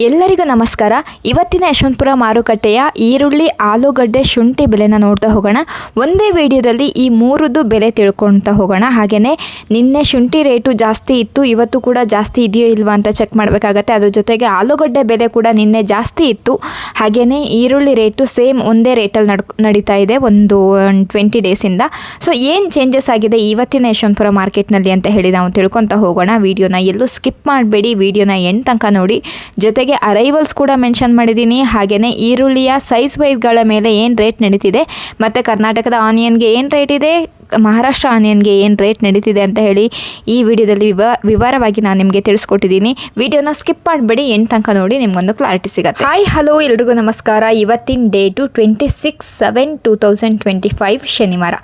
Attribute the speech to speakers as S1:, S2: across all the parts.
S1: ಎಲ್ಲರಿಗೂ ನಮಸ್ಕಾರ. ಇವತ್ತಿನ ಯಶವಂತಪುರ ಮಾರುಕಟ್ಟೆಯ ಈರುಳ್ಳಿ, ಆಲೂಗಡ್ಡೆ, ಶುಂಠಿ ಬೆಲೆನ ನೋಡ್ತಾ ಹೋಗೋಣ. ಒಂದೇ ವಿಡಿಯೋದಲ್ಲಿ ಈ ಮೂರದ್ದು ಬೆಲೆ ತಿಳ್ಕೊಳ್ತಾ ಹೋಗೋಣ. ಹಾಗೆಯೇ ನಿನ್ನೆ ಶುಂಠಿ ರೇಟು ಜಾಸ್ತಿ ಇತ್ತು, ಇವತ್ತು ಕೂಡ ಜಾಸ್ತಿ ಇದೆಯೋ ಇಲ್ವಾ ಅಂತ ಚೆಕ್ ಮಾಡಬೇಕಾಗತ್ತೆ. ಅದ್ರ ಜೊತೆಗೆ ಆಲೂಗಡ್ಡೆ ಬೆಲೆ ಕೂಡ ನಿನ್ನೆ ಜಾಸ್ತಿ ಇತ್ತು. ಹಾಗೆಯೇ ಈರುಳ್ಳಿ ರೇಟು ಸೇಮ್ ಒಂದೇ ರೇಟಲ್ಲಿ ನಡ್, ನಡೀತಾ ಇದೆ ಒಂದು ಟ್ವೆಂಟಿ ಡೇಸಿಂದ ಸೊ ಏನು ಚೇಂಜಸ್ ಆಗಿದೆ ಇವತ್ತಿನ ಯಶವಂತಪುರ ಮಾರ್ಕೆಟ್ನಲ್ಲಿ ಅಂತ ಹೇಳಿ ನಾವು ತಿಳ್ಕೊತಾ ಹೋಗೋಣ. ವಿಡಿಯೋನ ಎಲ್ಲೂ ಸ್ಕಿಪ್ ಮಾಡಬೇಡಿ. ವಿಡಿಯೋನ ಎಂಡ್ ತನಕ ನೋಡಿ. ಜೊತೆಗೆ ಅರೈವಲ್ಸ್ ಕೂಡ ಮೆನ್ಷನ್ ಮಾಡಿದ್ದೀನಿ ಹಾಗೆಯೇ ಈರುಳ್ಳಿಯ ಸೈಜ್ ವೈಸ್ಗಳ ಮೇಲೆ ಏನು ರೇಟ್ ನಡೀತಿದೆ. ಮತ್ತು ಕರ್ನಾಟಕದ ಆನಿಯನ್ಗೆ ಏನು ರೇಟ್ ಇದೆ? ಮಹಾರಾಷ್ಟ್ರ ಆನಿಯನ್ಗೆ ಏನು ರೇಟ್ ನಡೀತಿದೆ ಅಂತ ಹೇಳಿ ಈ ವಿಡಿಯೋದಲ್ಲಿ ವಿವ, ವಿವರವಾಗಿ ನಾನು ನಿಮಗೆ ತಿಳಿಸ್ಕೊಟ್ಟಿದ್ದೀನಿ. ವಿಡಿಯೋನ ಸ್ಕಿಪ್ ಮಾಡಬೇಡಿ, ಎಂಟು ತನಕ ನೋಡಿ ನಿಮಗೊಂದು ಕ್ಲಾರಿಟಿ ಸಿಗುತ್ತೆ. ಹಾಯ್ ಹಲೋ ಎಲ್ರಿಗೂ ನಮಸ್ಕಾರ. ಇವತ್ತಿನ date twenty six seven two thousand twenty five ಶನಿವಾರ.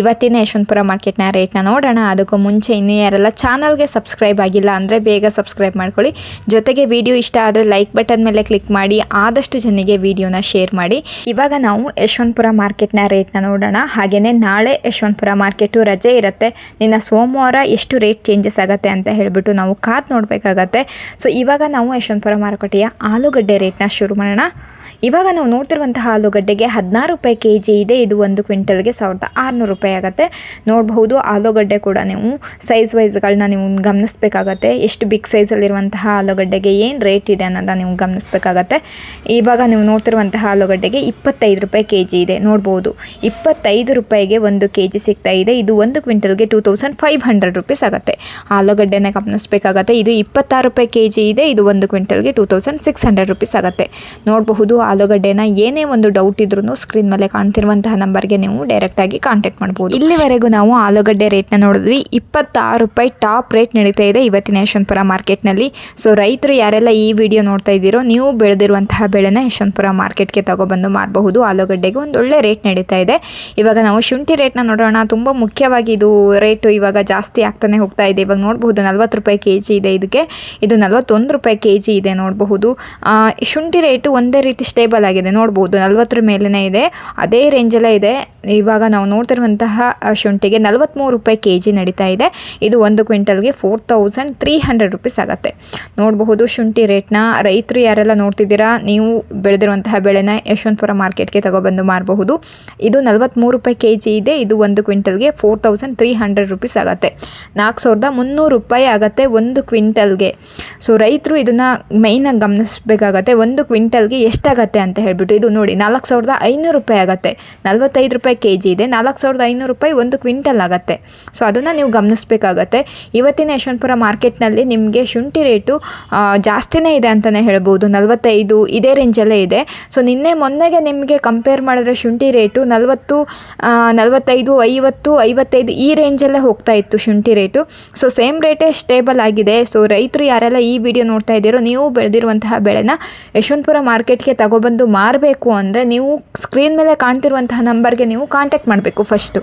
S1: ಇವತ್ತಿನ ಯಶವಂತಪುರ ಮಾರ್ಕೆಟ್ನ ರೇಟ್ನ ನೋಡೋಣ. ಅದಕ್ಕೂ ಮುಂಚೆ ಇನ್ನೂ ಯಾರೆಲ್ಲ ಚಾನಲ್ಗೆ ಸಬ್ಸ್ಕ್ರೈಬ್ ಆಗಿಲ್ಲ ಅಂದರೆ ಬೇಗ ಸಬ್ಸ್ಕ್ರೈಬ್ ಮಾಡ್ಕೊಳ್ಳಿ. ಜೊತೆಗೆ ವಿಡಿಯೋ ಇಷ್ಟ ಆದರೆ ಲೈಕ್ ಬಟನ್ ಮೇಲೆ ಕ್ಲಿಕ್ ಮಾಡಿ, ಆದಷ್ಟು ಜನಿಗೆ ವಿಡಿಯೋನ ಶೇರ್ ಮಾಡಿ. ಇವಾಗ ನಾವು ಯಶವಂತಪುರ ಮಾರ್ಕೆಟ್ನ ರೇಟ್ನ ನೋಡೋಣ. ಹಾಗೆಯೇ ನಾಳೆ ಯಶವಂತಪುರ ಮಾರ್ಕೆಟು ರಜೆ ಇರುತ್ತೆ. ನಿನ್ನ ಸೋಮವಾರ ಎಷ್ಟು ರೇಟ್ ಚೇಂಜಸ್ ಆಗುತ್ತೆ ಅಂತ ಹೇಳಿಬಿಟ್ಟು ನಾವು ಕಾದು ನೋಡಬೇಕಾಗತ್ತೆ. ಸೊ ಇವಾಗ ನಾವು ಯಶವಂತಪುರ ಮಾರುಕಟ್ಟೆಯ ಆಲೂಗಡ್ಡೆ ರೇಟ್ನ ಶುರು ಮಾಡೋಣ. ಇವಾಗ ನಾವು ನೋಡ್ತಿರುವಂತಹ ಆಲೂಗಡ್ಡೆಗೆ ಹದಿನಾರು ರೂಪಾಯಿ ಕೆ ಜಿ ಇದೆ. ಇದು ಒಂದು ಕ್ವಿಂಟಲ್ಗೆ ಸಾವಿರದ ಆರುನೂರು ರೂಪಾಯಿ ಆಗುತ್ತೆ. ನೋಡಬಹುದು ಆಲೂಗಡ್ಡೆ ಕೂಡ ನೀವು ಸೈಜ್ ವೈಸ್ಗಳನ್ನ ನೀವು ಗಮನಿಸಬೇಕಾಗತ್ತೆ. ಎಷ್ಟು ಬಿಗ್ ಸೈಜಲ್ಲಿರುವಂತಹ ಆಲೂಗಡ್ಡೆಗೆ ಏನು ರೇಟ್ ಇದೆ ಅನ್ನೋದನ್ನ ನೀವು ಗಮನಿಸಬೇಕಾಗತ್ತೆ. ಇವಾಗ ನೀವು ನೋಡ್ತಿರುವಂತಹ ಆಲೂಗಡ್ಡೆಗೆ ಇಪ್ಪತ್ತೈದು ರೂಪಾಯಿ ಕೆ ಜಿ ಇದೆ. ನೋಡ್ಬೋದು ಇಪ್ಪತ್ತೈದು ರೂಪಾಯಿಗೆ ಒಂದು ಕೆ ಜಿ ಸಿಗ್ತಾ ಇದೆ. ಇದು ಒಂದು ಕ್ವಿಂಟಲ್ಗೆ two thousand five hundred rupees ಆಗುತ್ತೆ. ಆಲೂಗಡ್ಡೆನ ಗಮನಿಸಬೇಕಾಗತ್ತೆ. ಇದು ಇಪ್ಪತ್ತಾರು ರೂಪಾಯಿ ಕೆ ಜಿ ಇದೆ. ಇದು ಒಂದು ಕ್ವಿಂಟಲ್ಗೆ two thousand six hundred rupees ಆಗುತ್ತೆ. ನೋಡಬಹುದು ಆಲೂಗಡ್ಡೆನ ಏನೇ ಒಂದು ಡೌಟ್ ಇದ್ರೂ ಸ್ಕ್ರೀನ್ ಮೇಲೆ ಕಾಣ್ತಿರುವಂತಹ ನಂಬರ್ಗೆ ನೀವು ಡೈರೆಕ್ಟಾಗಿ ಕಾಂಟ್ಯಾಕ್ಟ್ ಮಾಡ್ಬೋದು. ಇಲ್ಲಿವರೆಗೂ ನಾವು ಆಲೂಗಡ್ಡೆ ರೇಟ್ನ ನೋಡಿದ್ವಿ. ಇಪ್ಪತ್ತಾರು ರೂಪಾಯಿ ಟಾಪ್ ರೇಟ್ ನಡೀತಾ ಇದೆ ಇವತ್ತಿನ ಯಶವಂತಪುರ ಮಾರ್ಕೆಟ್ನಲ್ಲಿ ಸೊ ರೈತರು ಯಾರೆಲ್ಲ ಈ ವಿಡಿಯೋ ನೋಡ್ತಾ ಇದ್ದೀರೋ, ನೀವು ಬೆಳೆದಿರುವಂತಹ ಬೆಳೆನ ಯಶವಂತಪುರ ಮಾರ್ಕೆಟ್ಗೆ ತಗೊಬಂದು ಮಾರಬಹುದು. ಆಲೂಗಡ್ಡೆಗೆ ಒಂದು ಒಳ್ಳೆ ರೇಟ್ ನಡೀತಾ ಇದೆ. ಇವಾಗ ನಾವು ಶುಂಠಿ ರೇಟ್ನ ನೋಡೋಣ. ತುಂಬ ಮುಖ್ಯವಾಗಿ ಇದು ರೇಟು ಇವಾಗ ಜಾಸ್ತಿ ಆಗ್ತಾನೆ ಹೋಗ್ತಾ ಇದೆ. ಇವಾಗ ನೋಡಬಹುದು ನಲ್ವತ್ತು ರೂಪಾಯಿ ಕೆ ಇದೆ ಇದಕ್ಕೆ. ಇದು ನಲ್ವತ್ತೊಂದು ರೂಪಾಯಿ ಕೆ ಇದೆ ನೋಡಬಹುದು. ಶುಂಠಿ ರೇಟು ಒಂದೇ ರೀತಿ ಸ್ಟೇಬಲ್ ಆಗಿದೆ. ನೋಡ್ಬೋದು, ನಲ್ವತ್ತರ ಮೇಲೇ ಇದೆ. ಅದೇ ರೇಂಜಲ್ಲೇ ಇದೆ. ಇವಾಗ ನಾವು ನೋಡ್ತಿರುವಂತಹ ಶುಂಠಿಗೆ ನಲ್ವತ್ತ್ಮೂರು ರೂಪಾಯಿ ಕೆ ಜಿ ನಡೀತಾ ಇದೆ. ಇದು ಒಂದು ಕ್ವಿಂಟಲ್ಗೆ four thousand three hundred rupees ಆಗುತ್ತೆ. ನೋಡಬಹುದು, ಶುಂಠಿ ರೇಟ್ನ ರೈತರು ಯಾರೆಲ್ಲ ನೋಡ್ತಿದ್ದೀರಾ, ನೀವು ಬೆಳೆದಿರುವಂತಹ ಬೆಳೆನ ಯಶವಂತಪುರ ಮಾರ್ಕೆಟ್ಗೆ ತಗೊಬಂದು ಮಾರಬಹುದು. ಇದು ನಲ್ವತ್ತ್ಮೂರು ರೂಪಾಯಿ ಕೆ ಜಿ ಇದೆ. ಇದು ಒಂದು ಕ್ವಿಂಟಲ್ಗೆ four thousand three hundred rupees ಆಗುತ್ತೆ. ನಾಲ್ಕು ಸಾವಿರದ ಮುನ್ನೂರು ರೂಪಾಯಿ ಆಗುತ್ತೆ ಒಂದು ಕ್ವಿಂಟಲ್ಗೆ. ಸೊ ರೈತರು ಇದನ್ನು ಮೈನಾಗಿ ಗಮನಿಸಬೇಕಾಗತ್ತೆ. ಒಂದು ಕ್ವಿಂಟಲ್ಗೆ ಎಷ್ಟಾಗತ್ತೆ? ಅಂತ ಹೇಳ್ಬಿಟ್ಟು ಇದು ನೋಡಿ ನಾಲ್ಕು ಸಾವಿರದ ಐನೂರು ರೂಪಾಯಿ ಆಗುತ್ತೆ. ನಲ್ವತ್ತೈದು ರೂಪಾಯಿ ಕೆ ಜಿ ಇದೆ. ನಾಲ್ಕು ಸಾವಿರದ ಐನೂರು ರೂಪಾಯಿ ಒಂದು ಕ್ವಿಂಟಲ್ ಆಗುತ್ತೆ. ಸೊ ಅದನ್ನು ನೀವು ಗಮನಿಸಬೇಕಾಗತ್ತೆ. ಇವತ್ತಿನ ಯಶವಂತಪುರ ಮಾರ್ಕೆಟ್ನಲ್ಲಿ ನಿಮಗೆ ಶುಂಠಿ ರೇಟು ಜಾಸ್ತಿನೇ ಇದೆ ಅಂತಲೇ ಹೇಳ್ಬೋದು. ನಲ್ವತ್ತೈದು ಇದೇ ರೇಂಜಲ್ಲೇ ಇದೆ. ಸೊ ನಿನ್ನೆ ಮೊನ್ನೆಗೆ ನಿಮಗೆ ಕಂಪೇರ್ ಮಾಡಿದ್ರೆ ಶುಂಠಿ ರೇಟು ನಲವತ್ತು ನಲವತ್ತೈದು, ಐವತ್ತು, ಐವತ್ತೈದು ಈ ರೇಂಜಲ್ಲೇ ಹೋಗ್ತಾ ಇತ್ತು ಶುಂಠಿ ರೇಟು. ಸೊ ಸೇಮ್ ರೇಟೇ ಸ್ಟೇಬಲ್ ಆಗಿದೆ. ಸೊ ರೈತರು ಯಾರೆಲ್ಲ ಈ ವಿಡಿಯೋ ನೋಡ್ತಾ ಇದ್ದೀರೋ, ನೀವು ಬೆಳೆದಿರುವಂತಹ ಬೆಳೆನ ಯಶವಂತಪುರ ಮಾರ್ಕೆಟ್ಗೆ ತಗೊಬಂದು ಮಾರಬೇಕು ಅಂದರೆ ನೀವು ಸ್ಕ್ರೀನ್ ಮೇಲೆ ಕಾಣ್ತಿರುವಂತಹ ನಂಬರ್ಗೆ ನೀವು ಕಾಂಟ್ಯಾಕ್ಟ್ ಮಾಡಬೇಕು ಫಸ್ಟು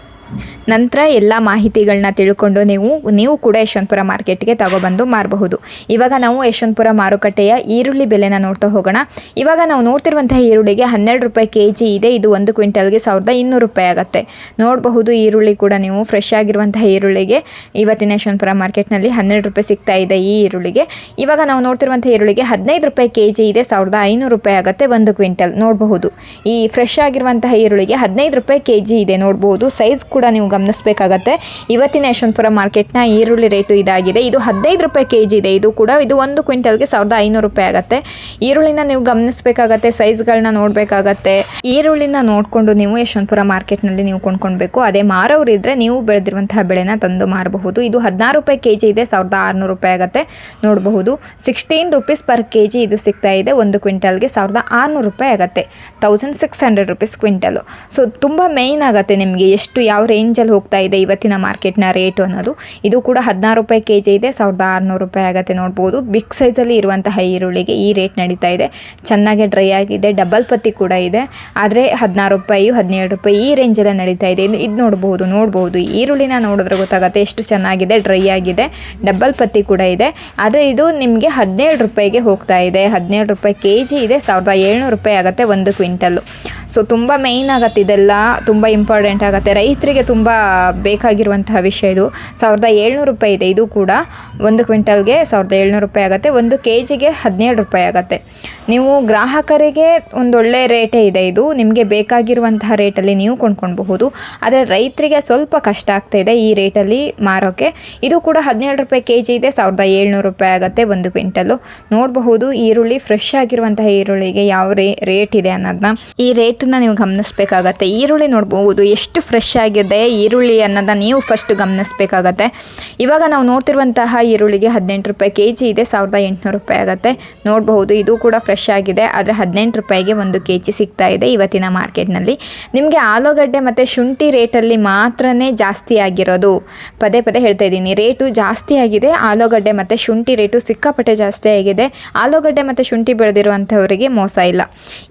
S1: ನಂತರ ಎಲ್ಲ ಮಾಹಿತಿಗಳನ್ನ ತಿಳ್ಕೊಂಡು ನೀವು ನೀವು ಕೂಡ ಯಶವಂತಪುರ ಮಾರ್ಕೆಟ್ಗೆ ತಗೊಬಂದು ಮಾರಬಹುದು. ಇವಾಗ ನಾವು ಯಶವಂತಪುರ ಮಾರುಕಟ್ಟೆಯ ಈರುಳ್ಳಿ ಬೆಲೆನ ನೋಡ್ತಾ ಹೋಗೋಣ. ಇವಾಗ ನಾವು ನೋಡ್ತಿರುವಂತಹ ಈರುಳ್ಳಿಗೆ ಹನ್ನೆರಡು ರೂಪಾಯಿ ಕೆ ಜಿ ಇದೆ. ಇದು ಒಂದು ಕ್ವಿಂಟಲ್ಗೆ ಸಾವಿರದ ಇನ್ನೂರು ರೂಪಾಯಿ ಆಗುತ್ತೆ. ನೋಡಬಹುದು ಈರುಳ್ಳಿ ಕೂಡ ನೀವು ಫ್ರೆಶ್ ಆಗಿರುವಂತಹ ಈರುಳ್ಳಿಗೆ. ಇವತ್ತಿನ ಯಶವಂತಪುರ ಮಾರ್ಕೆಟ್ನಲ್ಲಿ ಹನ್ನೆರಡು ರೂಪಾಯಿ ಸಿಗ್ತಾ ಇದೆ ಈ ಈರುಳ್ಳಿಗೆ. ಇವಾಗ ನಾವು ನೋಡ್ತಿರುವಂಥ ಈರುಳ್ಳಿಗೆ ಹದಿನೈದು ರೂಪಾಯಿ ಕೆ ಜಿ ಇದೆ. ಸಾವಿರದ ಐನೂರು ರೂಪಾಯಿ ಆಗುತ್ತೆ ಒಂದು ಕ್ವಿಂಟಲ್. ನೋಡಬಹುದು. ಈ ಫ್ರೆಶ್ ಆಗಿರುವಂತಹ ಈರುಳ್ಳಿಗೆ ಹದಿನೈದು ರೂಪಾಯಿ ಕೆ ಜಿ ಇದೆ. ನೋಡಬಹುದು. ಸೈಜ್ ಕೂಡ ನೀವು ಗಮನಿಸಬೇಕಾಗತ್ತೆ. ಇವತ್ತಿನ ಯಶವಂತಪುರ ಮಾರ್ಕೆಟ್ನ ಈರುಳ್ಳಿ ರೇಟು ಇದಾಗಿದೆ. ಇದು ಹದಿನೈದು ರೂಪಾಯಿ ಕೆ ಜಿ ಇದೆ. ಇದು ಕೂಡ ಇದು ಒಂದು ಕ್ವಿಂಟಲ್ಗೆ ಸಾವಿರದ ಐನೂರು ರೂಪಾಯಿ ಆಗುತ್ತೆ. ಈರುಳ್ಳಿನ ನೀವು ಗಮನಿಸಬೇಕಾಗತ್ತೆ. ಸೈಜ್ಗಳನ್ನ ನೋಡಬೇಕಾಗತ್ತೆ. ಈರುಳ್ಳಿನ ನೋಡಿಕೊಂಡು ನೀವು ಯಶವಂತಪುರ ಮಾರ್ಕೆಟ್ನಲ್ಲಿ ನೀವು ಕೊಂಡ್ಕೊಳ್ಬೇಕು. ಅದೇ ಮಾರೋರು ಇದ್ದರೆ ನೀವು ಬೆಳೆದಿರುವಂತಹ ಬೆಳೆನ ತಂದು ಮಾರಬಹುದು. ಇದು ಹದಿನಾರು ರೂಪಾಯಿ ಕೆ ಜಿ ಇದೆ. ಸಾವಿರದ ಆರುನೂರು ರೂಪಾಯಿ ಆಗುತ್ತೆ. ನೋಡಬಹುದು. Sixteen rupees per K G ಇದು ಸಿಗ್ತಾ ಇದೆ. ಒಂದು ಕ್ವಿಂಟಲ್ಗೆ ಸಾವಿರದ ಆರುನೂರು ರೂಪಾಯಿ ಆಗುತ್ತೆ. Thousand six hundred rupees quintal. So, ತುಂಬ ಮೇಯ್ನ್ ಆಗುತ್ತೆ ನಿಮಗೆ ಎಷ್ಟು ಯಾವ ರೇಂಜಲ್ಲಿ ಹೋಗ್ತಾ ಇದೆ ಇವತ್ತಿನ ಮಾರ್ಕೆಟ್ನ ರೇಟು ಅನ್ನೋದು. ಇದು ಕೂಡ ಹದಿನಾರು ರೂಪಾಯಿ ಕೆ ಜಿ ಇದೆ, ಸಾವಿರದ ಆರುನೂರು ರೂಪಾಯಿ ಆಗುತ್ತೆ ನೋಡ್ಬೋದು. ಬಿಗ್ ಸೈಜಲ್ಲಿ ಇರುವಂತಹ ಈರುಳ್ಳಿಗೆ ಈ ರೇಟ್ ನಡೀತಾ ಇದೆ. ಚೆನ್ನಾಗಿ ಡ್ರೈ ಆಗಿದೆ, ಡಬಲ್ ಪತ್ತಿ ಕೂಡ ಇದೆ. ಆದರೆ ಹದಿನಾರು ರೂಪಾಯಿ ಹದಿನೇಳು ರೂಪಾಯಿ ಈ ರೇಂಜಲ್ಲೇ ನಡೀತಾ ಇದೆ. ಇದು ಇದು ನೋಡ್ಬೋದು ನೋಡ್ಬೋದು. ಈರುಳ್ಳಿನ ನೋಡಿದ್ರೆ ಗೊತ್ತಾಗುತ್ತೆ ಎಷ್ಟು ಚೆನ್ನಾಗಿದೆ, ಡ್ರೈ ಆಗಿದೆ, ಡಬಲ್ ಪತ್ತಿ ಕೂಡ ಇದೆ. ಆದರೆ ಇದು ನಿಮಗೆ ಹದಿನೇಳು ರೂಪಾಯಿಗೆ ಹೋಗ್ತಾ ಇದೆ. ಹದಿನೇಳು ರೂಪಾಯಿ ಕೆ ಜಿ ಇದೆ, ಸಾವಿರದ ಏಳ್ನೂರು ರೂಪಾಯಿ ಆಗುತ್ತೆ ಒಂದು ಕ್ವಿಂಟಲ್ಲು. ಸೊ ತುಂಬ ಮೇಯ್ನ್ ಆಗತ್ತೆ ಇದೆಲ್ಲ, ತುಂಬ ಇಂಪಾರ್ಟೆಂಟ್ ಆಗುತ್ತೆ. ರೈತರಿಗೆ ತುಂಬ ಬೇಕಾಗಿರುವಂತಹ ವಿಷಯ ಇದು. ಸಾವಿರದ ಏಳ್ನೂರು ರೂಪಾಯಿ ಇದೆ ಇದು ಕೂಡ. ಒಂದು ಕ್ವಿಂಟಲ್ಗೆ ಸಾವಿರದ ಏಳ್ನೂರು ರೂಪಾಯಿ ಆಗುತ್ತೆ. ಒಂದು ಕೆ ಜಿಗೆ ಹದಿನೇಳು ರೂಪಾಯಿ ಆಗುತ್ತೆ. ನೀವು ಗ್ರಾಹಕರಿಗೆ ಒಂದೊಳ್ಳೆ ರೇಟೇ ಇದೆ ಇದು. ನಿಮಗೆ ಬೇಕಾಗಿರುವಂತಹ ರೇಟಲ್ಲಿ ನೀವು ಕೊಂಡ್ಕೊಳ್ಬಹುದು. ಆದರೆ ರೈತರಿಗೆ ಸ್ವಲ್ಪ ಕಷ್ಟ ಆಗ್ತಾ ಇದೆ ಈ ರೇಟಲ್ಲಿ ಮಾರೋಕ್ಕೆ ಇದು ಕೂಡ ಹದಿನೇಳು ರೂಪಾಯಿ ಕೆ ಜಿ ಇದೆ. ಸಾವಿರದ ಏಳ್ನೂರು ರೂಪಾಯಿ ಆಗುತ್ತೆ ಒಂದು ಕ್ವಿಂಟಲು ನೋಡಬಹುದು ಈರುಳ್ಳಿ ಫ್ರೆಶ್ ಆಗಿರುವಂತಹ ಈರುಳ್ಳಿಗೆ ಯಾವ ರೇಟ್ ಇದೆ ಅನ್ನೋದನ್ನ. ಈ ರೇಟನ್ನ ನೀವು ಗಮನಿಸಬೇಕಾಗತ್ತೆ. ಈರುಳ್ಳಿ ನೋಡ್ಬೋದು, ಎಷ್ಟು ಫ್ರೆಶ್ ಆಗಿದೆ ಈರುಳ್ಳಿ ಅನ್ನೋದನ್ನ ನೀವು ಫಸ್ಟ್ ಗಮನಿಸಬೇಕಾಗತ್ತೆ. ಇವಾಗ ನಾವು ನೋಡ್ತಿರುವಂತಹ ಈರುಳ್ಳಿಗೆ ಹದಿನೆಂಟು ರೂಪಾಯಿ ಕೆ ಜಿ ಇದೆ, ಸಾವಿರದ ಎಂಟುನೂರು ರೂಪಾಯಿ ಆಗುತ್ತೆ. ನೋಡಬಹುದು, ಇದು ಕೂಡ ಫ್ರೆಶ್ ಆಗಿದೆ, ಆದರೆ ಹದಿನೆಂಟು ರೂಪಾಯಿಗೆ ಒಂದು ಕೆ ಜಿ ಸಿಗ್ತಾ ಇದೆ ಇವತ್ತಿನ ಮಾರ್ಕೆಟ್ನಲ್ಲಿ. ನಿಮಗೆ ಆಲೂಗಡ್ಡೆ ಮತ್ತು ಶುಂಠಿ ರೇಟಲ್ಲಿ ಮಾತ್ರ ಜಾಸ್ತಿ ಆಗಿರೋದು. ಪದೇ ಪದೇ ಹೇಳ್ತಾ ಇದ್ದೀನಿ, ರೇಟು ಜಾಸ್ತಿ ಆಗಿದೆ, ಆಲೂಗಡ್ಡೆ ಮತ್ತು ಶುಂಠಿ ರೇಟು ಸಿಕ್ಕಾಪಟ್ಟೆ ಜಾಸ್ತಿ ಆಗಿದೆ. ಆಲೂಗಡ್ಡೆ ಮತ್ತು ಶುಂಠಿ ಬೆಳೆದಿರುವಂಥವರಿಗೆ ಮೋಸ ಇಲ್ಲ.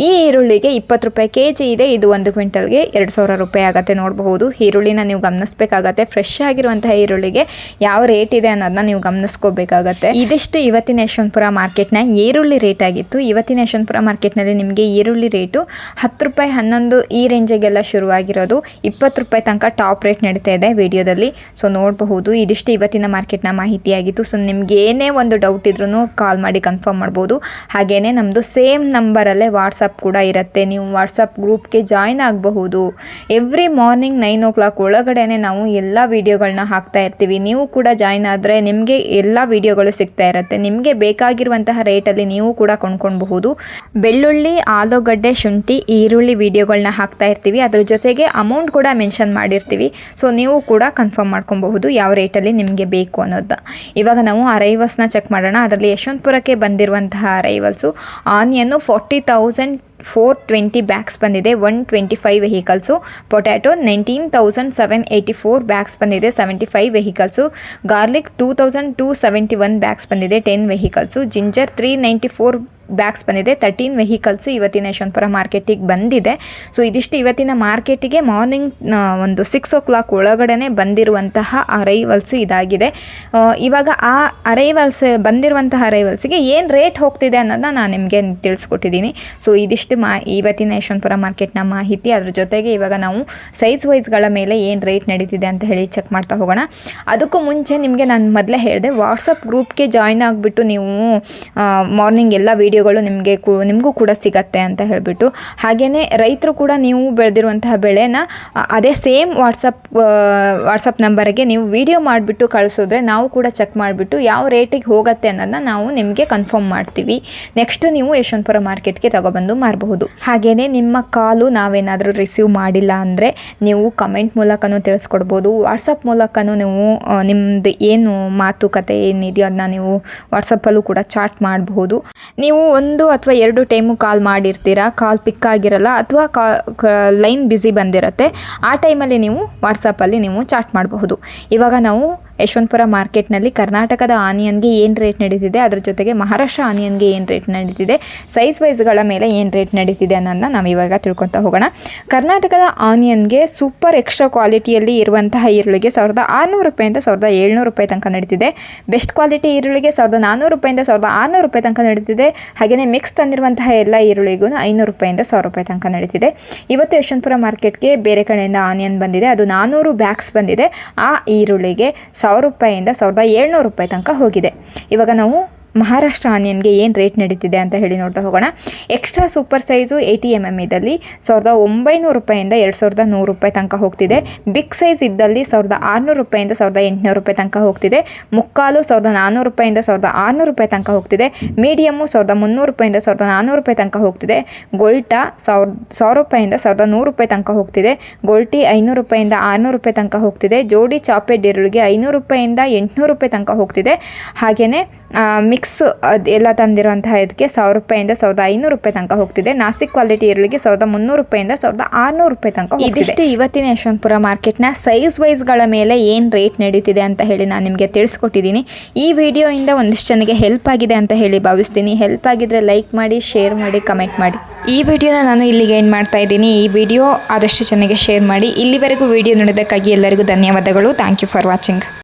S1: ಈ ಈರುಳ್ಳಿಗೆ ಇಪ್ಪತ್ತು ರೂಪಾಯಿ ಕೆ ಜಿ ಇದೆ. ಇದು ಒಂದು ಕ್ವಿಂಟಲ್ಗೆ ಎರಡು ಸಾವಿರ ರೂಪಾಯಿ ಆಗುತ್ತೆ. ನೋಡಬಹುದು. ಈರುಳ್ಳಿನ ನೀವು ಗಮನಿಸಬೇಕಾಗತ್ತೆ. ಫ್ರೆಶ್ ಆಗಿರುವಂತಹ ಈರುಳ್ಳಿಗೆ ಯಾವ ರೇಟ್ ಇದೆ ಅನ್ನೋದನ್ನ ನೀವು ಗಮನಿಸ್ಕೋಬೇಕಾಗತ್ತೆ. ಇದಿಷ್ಟು ಇವತ್ತಿನ ಯಶವಂತಪುರ ಮಾರ್ಕೆಟ್ನ ಈರುಳ್ಳಿ ರೇಟ್ ಆಗಿತ್ತು. ಇವತ್ತಿನ ಯಶವಂತಪುರ ಮಾರ್ಕೆಟ್ನಲ್ಲಿ ನಿಮಗೆ ಈರುಳ್ಳಿ ರೇಟು ಹತ್ತು ರೂಪಾಯಿ ಹನ್ನೊಂದು ಈ ರೇಂಜಿಗೆಲ್ಲ ಶುರುವಾಗಿರೋದು. ಇಪ್ಪತ್ತು ರೂಪಾಯಿ ತನಕ ಟಾಪ್ ರೇಟ್ ನಡೀತಾ ಇದೆ ವಿಡಿಯೋದಲ್ಲಿ. ಸೊ, ನೋಡಬಹುದು. ಇದಿಷ್ಟು ಇವತ್ತಿನ ಮಾರ್ಕೆಟ್ನ ಮಾಹಿತಿಯಾಗಿತ್ತು. ಸೊ, ನಿಮ್ಗೆ ಏನೇ ಒಂದು ಡೌಟ್ ಇದ್ರೂ ಕಾಲ್ ಮಾಡಿ ಕನ್ಫರ್ಮ್ ಮಾಡ್ಬೋದು. ಹಾಗೆಯೇ ನಮ್ಮದು ಸೇಮ್ ನಂಬರಲ್ಲೇ ವಾಟ್ಸಪ್ ಕೂಡ ಇರುತ್ತೆ. ನೀವು ವಾಟ್ಸಪ್ ಗ್ರೂಪ್ಗೆ ಜಾಯ್ನ್ ಆಗಬಹುದು. Every morning nine o'clock ಒಳಗಡೆನೆ ನಾವು ಎಲ್ಲ ವೀಡಿಯೋಗಳನ್ನ ಹಾಕ್ತಾ ಇರ್ತೀವಿ. ನೀವು ಕೂಡ ಜಾಯ್ನ್ ಆದರೆ ನಿಮಗೆ ಎಲ್ಲ ವೀಡಿಯೋಗಳು ಸಿಗ್ತಾ ಇರುತ್ತೆ. ನಿಮಗೆ ಬೇಕಾಗಿರುವಂತಹ ರೇಟಲ್ಲಿ ನೀವು ಕೂಡ ಕೊಂಡ್ಕೊಳ್ಬಹುದು. ಬೆಳ್ಳುಳ್ಳಿ, ಆಲೂಗಡ್ಡೆ, ಶುಂಠಿ, ಈರುಳ್ಳಿ ವೀಡಿಯೋಗಳನ್ನ ಹಾಕ್ತಾ ಇರ್ತೀವಿ. ಅದ್ರ ಜೊತೆಗೆ ಅಮೌಂಟ್ ಕೂಡ ಮೆನ್ಷನ್ ಮಾಡಿರ್ತೀವಿ. ಸೊ ನೀವು ಕೂಡ ಕನ್ಫರ್ಮ್ ಮಾಡ್ಕೊಬಹುದು ಯಾವ ರೇಟಲ್ಲಿ ನಿಮಗೆ ಬೇಕು ಅನ್ನೋದು ಇವಾಗ ನಾವು ಅರೈವಲ್ಸ್ನ ಚೆಕ್ ಮಾಡೋಣ. ಅದರಲ್ಲಿ ಯಶವಂತಪುರಕ್ಕೆ ಬಂದಿರುವಂತಹ arrivals onion forty thousand four twenty bags ಬಂದಿದೆ one twenty five vehicles potato nineteen thousand seven eighty four bags ಬಂದಿದೆ seventy five vehicles garlic two thousand two seventy one bags ಬಂದಿದೆ ten vehicles ginger three ninety four bags ಬಂದಿದೆ. Thirteen vehicles ಇವತ್ತಿನ ಯಶವಂತಪುರ ಮಾರ್ಕೆಟಿಗೆ ಬಂದಿದೆ. So ಇದಿಷ್ಟು ಇವತ್ತಿನ ಮಾರ್ಕೆಟಿಗೆ morning ಒಂದು ಸಿಕ್ಸ್ ಓ ಕ್ಲಾಕ್ ಒಳಗಡೆ ಬಂದಿರುವಂತಹ ಅರೈವಲ್ಸು ಇದಾಗಿದೆ. ಇವಾಗ ಆ ಅರೈವಲ್ಸ್ ಬಂದಿರುವಂತಹ ಅರೈವಲ್ಸ್ಗೆ ಏನು ರೇಟ್ ಹೋಗ್ತಿದೆ ಅನ್ನೋದನ್ನ ನಾನು ನಿಮಗೆ ತಿಳಿಸ್ಕೊಟ್ಟಿದ್ದೀನಿ ಸೊ ಇದಿಷ್ಟು ಮಾ, ಇವತ್ತಿನ ಯಶವಂತಪುರ ಮಾರ್ಕೆಟ್ನ ಮಾಹಿತಿ. ಅದ್ರ ಜೊತೆಗೆ ಇವಾಗ ನಾವು ಸೈಜ್ ವೈಸ್ಗಳ ಮೇಲೆ ಏನು ರೇಟ್ ನಡೀತಿದೆ ಅಂತ ಹೇಳಿ ಚೆಕ್ ಮಾಡ್ತಾ ಹೋಗೋಣ. ಅದಕ್ಕೂ ಮುಂಚೆ ನಿಮಗೆ ನಾನು ಮೊದಲೇ ಹೇಳಿದೆ ವಾಟ್ಸಪ್ ಗ್ರೂಪ್ಗೆ ಜಾಯ್ನ್ ಆಗಿಬಿಟ್ಟು ನೀವು ಮಾರ್ನಿಂಗ್ ಎಲ್ಲ ವೀಡಿಯೋಗಳು ನಿಮಗೆ ಕೂ, ನಿಮಗೂ ಕೂಡ ಸಿಗತ್ತೆ ಅಂತ ಹೇಳಿಬಿಟ್ಟು. ಹಾಗೆಯೇ ರೈತರು ಕೂಡ ನೀವು ಬೆಳೆದಿರುವಂತಹ ಬೆಳೆನ ಅದೇ ಸೇಮ್ ವಾಟ್ಸಪ್ ವಾಟ್ಸಪ್ ನಂಬರ್ಗೆ ನೀವು ವಿಡಿಯೋ ಮಾಡಿಬಿಟ್ಟು ಕಳಿಸಿದ್ರೆ ನಾವು ಕೂಡ ಚೆಕ್ ಮಾಡಿಬಿಟ್ಟು ಯಾವ ರೇಟಿಗೆ ಹೋಗುತ್ತೆ ಅನ್ನೋದನ್ನ ನಾವು ನಿಮಗೆ ಕನ್ಫರ್ಮ್ ಮಾಡ್ತೀವಿ. ನೆಕ್ಸ್ಟ್ ನೀವು ಯಶವಂತಪುರ ಮಾರ್ಕೆಟ್ಗೆ ತಗೊಬಂದು ಮಾರಬಹುದು. ಹಾಗೆಯೇ ನಿಮ್ಮ ಕಾಲು ನಾವೇನಾದರೂ ರಿಸೀವ್ ಮಾಡಿಲ್ಲ ಅಂದರೆ ನೀವು ಕಮೆಂಟ್ ಮೂಲಕನೂ ತಿಳಿಸ್ಕೊಡ್ಬೋದು. ವಾಟ್ಸಪ್ ಮೂಲಕನೂ ನೀವು ನಿಮ್ಮದು ಏನು ಮಾತುಕತೆ ಏನಿದೆಯೋ ಅದನ್ನ ನೀವು ವಾಟ್ಸಪ್ಪಲ್ಲೂ ಕೂಡ ಚಾಟ್ ಮಾಡಬಹುದು. ನೀವು ಒಂದು ಅಥವಾ ಎರಡು ಟೈಮು ಕಾಲ್ ಮಾಡಿರ್ತೀರಾ? ಕಾಲ್ ಪಿಕ್ ಆಗಿರಲ್ಲ ಅಥವಾ ಕಾ ಲೈನ್ ಬ್ಯುಸಿ ಬಂದಿರುತ್ತೆ. ಆ ಟೈಮಲ್ಲಿ ನೀವು ವಾಟ್ಸಪ್ಪಲ್ಲಿ ನೀವು ಚಾಟ್ ಮಾಡಬಹುದು. ಇವಾಗ ನಾವು ಯಶವಂತಪುರ ಮಾರ್ಕೆಟ್ನಲ್ಲಿ ಕರ್ನಾಟಕದ ಆನಿಯನ್ಗೆ ಏನು ರೇಟ್ ನಡೀತಿದೆ? ಅದರ ಜೊತೆಗೆ ಮಹಾರಾಷ್ಟ್ರ ಆನಿಯನ್ಗೆ ಏನು ರೇಟ್ ನಡೀತಿದೆ? ಸೈಜ್ ವೈಸ್ಗಳ ಮೇಲೆ ಏನು ರೇಟ್ ನಡೀತಿದೆ ಅನ್ನೋದನ್ನ ನಾವು ಇವಾಗ ತಿಳ್ಕೊತಾ ಹೋಗೋಣ. ಕರ್ನಾಟಕದ ಆನಿಯನ್ಗೆ ಸೂಪರ್ ಎಕ್ಸ್ಟ್ರಾ ಕ್ವಾಲಿಟಿಯಲ್ಲಿ ಇರುವಂತಹ ಈರುಳ್ಳಿಗೆ ಸಾವಿರದ ಆರುನೂರು ರೂಪಾಯಿಂದ ಸಾವಿರದ ಏಳ್ನೂರು ರೂಪಾಯಿ ತನಕ ನಡೀತಿದೆ. ಬೆಸ್ಟ್ ಕ್ವಾಲಿಟಿ ಈರುಳ್ಳಿಗೆ ಸಾವಿರದ ನಾನ್ನೂರು ರೂಪಾಯಿಂದ ಸಾವಿರದ ಆರುನೂರು ರೂಪಾಯಿ ತನಕ ನಡೀತಿದೆ. ಹಾಗೆಯೇ ಮಿಕ್ಸ್ ತಂದಿರುವಂತಹ ಎಲ್ಲ ಈರುಳ್ಳಿಗೂ ಐನೂರು ರೂಪಾಯಿಂದ ಸಾವಿರ ರೂಪಾಯಿ ತನಕ ನಡೀತಿದೆ. ಇವತ್ತು ಯಶವಂತಪುರ ಮಾರ್ಕೆಟ್ಗೆ ಬೇರೆ ಕಡೆಯಿಂದ ಆನಿಯನ್ ಬಂದಿದೆ. ಅದು ನಾನ್ನೂರು ಬ್ಯಾಗ್ಸ್ ಬಂದಿದೆ. ಆ ಈರುಳ್ಳಿಗೆ ಸಾವಿರ ರೂಪಾಯಿಯಿಂದ ಸಾವಿರದ ಏಳ್ನೂರು ರೂಪಾಯಿ ತನಕ ಹೋಗಿದೆ. ಇವಾಗ ನಾವು ಮಹಾರಾಷ್ಟ್ರ ಆನಿಯನ್ಗೆ ಏನು ರೇಟ್ ನಡೀತಿದೆ ಅಂತ ಹೇಳಿ ನೋಡ್ತಾ ಹೋಗೋಣ. Extra super size eighty M M ಇದಲ್ಲಿ ಸಾವಿರದ ಒಂಬೈನೂರು ರೂಪಾಯಿಂದ ಎರಡು ಸಾವಿರದ ನೂರು ರೂಪಾಯಿ ತನಕ ಹೋಗ್ತಿದೆ. ಬಿಗ್ ಸೈಜ್ ಇದ್ದಲ್ಲಿ ಸಾವಿರದ ಆರುನೂರು ರೂಪಾಯಿಂದ ಸಾವಿರದ ಎಂಟುನೂರು ರೂಪಾಯಿ ತನಕ ಹೋಗ್ತಿದೆ. ಮುಕ್ಕಾಲು ಸಾವಿರದ ನಾನ್ನೂರು ರೂಪಾಯಿಂದ ಸಾವಿರದ ಆರುನೂರು ರೂಪಾಯಿ ತನಕ ಹೋಗ್ತಿದೆ. ಮೀಡಿಯಮ್ಮು ಸಾವಿರದ ಮುನ್ನೂರು ರೂಪಾಯಿಂದ ಸಾವಿರದ ನಾನ್ನೂರು ರೂಪಾಯಿ ತನಕ ಹೋಗ್ತಿದೆ. ಗೋಲ್ಟಾ ಸಾವಿರ ಸಾವಿರ ರೂಪಾಯಿಂದ ಸಾವಿರದ ನೂರು ರೂಪಾಯಿ ತನಕ ಹೋಗ್ತಿದೆ. ಗೋಲ್ಟಿ ಐನೂರು ರೂಪಾಯಿಂದ ಆರುನೂರು ರೂಪಾಯಿ ತನಕ ಹೋಗ್ತಿದೆ. ಜೋಡಿ ಚಾಪೆಡ್ ಈರುಳ್ಳಿಗೆ ಐನೂರು ರೂಪಾಯಿಂದ ಎಂಟುನೂರು ರೂಪಾಯಿ ತನಕ ಹೋಗ್ತಿದೆ. ಹಾಗೆಯೇ ಮಿಕ್ಸ್ ಅದು ಎಲ್ಲ ತಂದಿರುವಂತಹ ಇದಕ್ಕೆ ಸಾವಿರ ರೂಪಾಯಿಂದ ಸಾವಿರದ ಐನೂರು ರೂಪಾಯಿ ತನಕ ಹೋಗ್ತಿದೆ. ನಾಸಿಕ್ ಕ್ವಾಲಿಟಿ ಇರಲಿಕ್ಕೆ ಸಾವಿರದ ಮುನ್ನೂರು ರೂಪಾಯಿಂದ ಸಾವಿರದ ಆರುನೂರು ರೂಪಾಯಿ ತನಕ ಇದಿಷ್ಟು ಇವತ್ತಿನ ಯಶವಂತಪುರ ಮಾರ್ಕೆಟ್ನ ಸೈಜ್ ವೈಸ್ಗಳ ಮೇಲೆ ಏನು ರೇಟ್ ನಡೀತಿದೆ ಅಂತ ಹೇಳಿ ನಾನು ನಿಮಗೆ ತಿಳಿಸ್ಕೊಟ್ಟಿದ್ದೀನಿ ಈ ವಿಡಿಯೋಯಿಂದ ಒಂದಿಷ್ಟು ಜನಕ್ಕೆ ಹೆಲ್ಪ್ ಆಗಿದೆ ಅಂತ ಹೇಳಿ ಭಾವಿಸ್ತೀನಿ. ಹೆಲ್ಪ್ ಆಗಿದ್ರೆ ಲೈಕ್ ಮಾಡಿ ಶೇರ್ ಮಾಡಿ ಕಮೆಂಟ್ ಮಾಡಿ. ಈ ವಿಡಿಯೋನ ನಾನು ಇಲ್ಲಿಗೆ ಏನು ಮಾಡ್ತಾ ಇದ್ದೀನಿ. ಈ ವಿಡಿಯೋ ಆದಷ್ಟು ಜನಕ್ಕೆ ಶೇರ್ ಮಾಡಿ. ಇಲ್ಲಿವರೆಗೂ ವಿಡಿಯೋ ನೋಡೋದಕ್ಕಾಗಿ ಎಲ್ಲರಿಗೂ ಧನ್ಯವಾದಗಳು. Thank you for watching